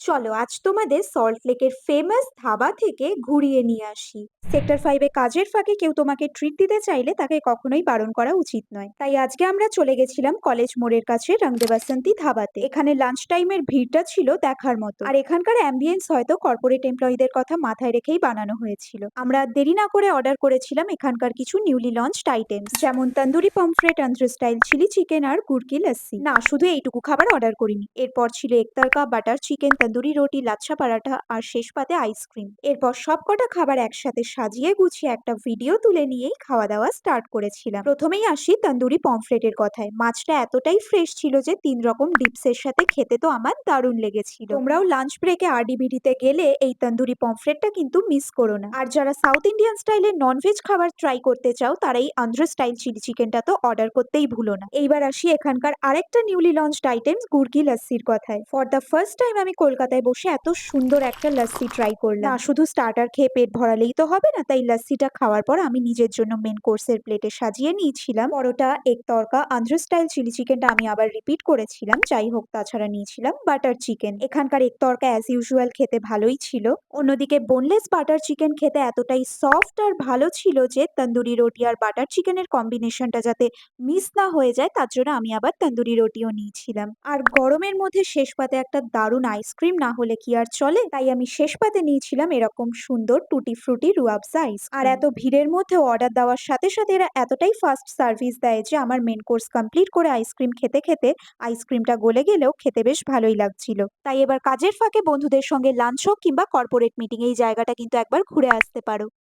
চলো, আজ তোমাদের সল্ট লেকের ফেমাস ধাবা থেকে ঘুরিয়ে নিয়ে আসি। সেক্টর ফাইভে কাজের ফাঁকে কেউ তোমাকে ট্রিট দিতে চাইলে তাকে কখনোই বারণ করা উচিত নয়। তাই আজকে আমরা চলে গেছিলাম কলেজ মোড়ের কাছে রংদে বাসন্তী ধাবাতে। এখানে লাঞ্চ টাইমের ভিড়টা ছিল দেখার মতো। আর এখানকার অ্যাম্বিয়েন্স হয়তো কর্পোরেট এমপ্লয়ীদের কথা মাথায় রেখেই বানানো হয়েছিল। আমরা দেরি না করে অর্ডার করেছিলাম এখানকার কিছু নিউলি লঞ্চ আইটেমস যেমন tandoori pomfret Andhra style chilli chicken আর গুড়কি লস্যি না, শুধু এইটুকু খাবার অর্ডার করিনি। এরপর ছিল একতরকা বাটার চিকেন তন্দুরি রুটি, লাচ্ছা পরাঠা আর শেষ পাতে আইসক্রিম এরপর সবকটা খাবার একসাথে সাজিয়ে গুছিয়ে একটা ভিডিও তুলে নিয়েই খাওয়া দাওয়া স্টার্ট করেছিলাম। প্রথমেই আসি তন্দুরি পমফ্রেটের কথায়। মাছটা এতটাই ফ্রেশ ছিল যে তিন রকম ডিপসের সাথে খেতে তো আমার দারুণ লেগেছিল। তোমরাও লাঞ্চ ব্রেকে আরডিবিডিতে গেলে এই তন্দুরি পমফ্রেটটা কিন্তু মিস করো না। আর যারা সাউথ ইন্ডিয়ান স্টাইলে ননভেজ খাবার ট্রাই করতে চাও, তারা এই আন্ধ্র স্টাইল চিলি চিকেনটা তো অর্ডার করতেই ভুলো না। এইবার আসি এখানকার আরেকটা নিউলি লঞ্চড আইটেমস গুড়কি লস্যির কথায়। ফর দ্য ফার্স্ট টাইম আমি কলকাতায় বসে এত সুন্দর একটা লস্যি ট্রাই করলাম। না, শুধু স্টার্টার খেয়ে পেট ভরালেই তো হবে না, তাই লস্যিটা খাওয়ার পর আমি নিজের জন্য মেন কোর্সের প্লেটে সাজিয়ে নিয়েছিলাম। পরোটা এক তরকা, আন্ধ্র স্টাইল চিলি চিকেনটা আমি আবার রিপিট করেছিলাম, যাই হোক তাছাড়া নিয়েছিলাম বাটার চিকেন এখানকার এক তরকা অ্যাজ ইউজুয়াল খেতে ভালোই ছিল। অন্যদিকে বোনলেস বাটার চিকেন খেতে এতটাই সফট আর ভালো ছিল যে, তন্দুরি রুটি আর বাটার চিকেনের কম্বিনেশনটা যাতে মিস না হয়ে যায়, তার জন্য আমি আবার তন্দুরি রুটিও নিয়েছিলাম। আর গরমের মধ্যে শেষ পাতে একটা দারুণ আইসক্রিম না হলে কি আর চলে? তাই আমি শেষ পাতে নিয়েছিলাম এরকম সুন্দর টুটি ফ্রুটি রুয়াবজা আইস আর এত ভিড়ের মধ্যে অর্ডার দেওয়ার সাথে সাথে এরা এতটাই ফাস্ট সার্ভিস দেয় যে আমার মেন কোর্স কমপ্লিট করে আইসক্রিম খেতে খেতে আইসক্রিমটা গলে গেলেও খেতে বেশ ভালোই লাগছিল। তাই এবার কাজের ফাঁকে বন্ধুদের সঙ্গে লাঞ্চ হোক কিংবা কর্পোরেট মিটিং এই জায়গাটা কিন্তু একবার ঘুরে আসতে পারো।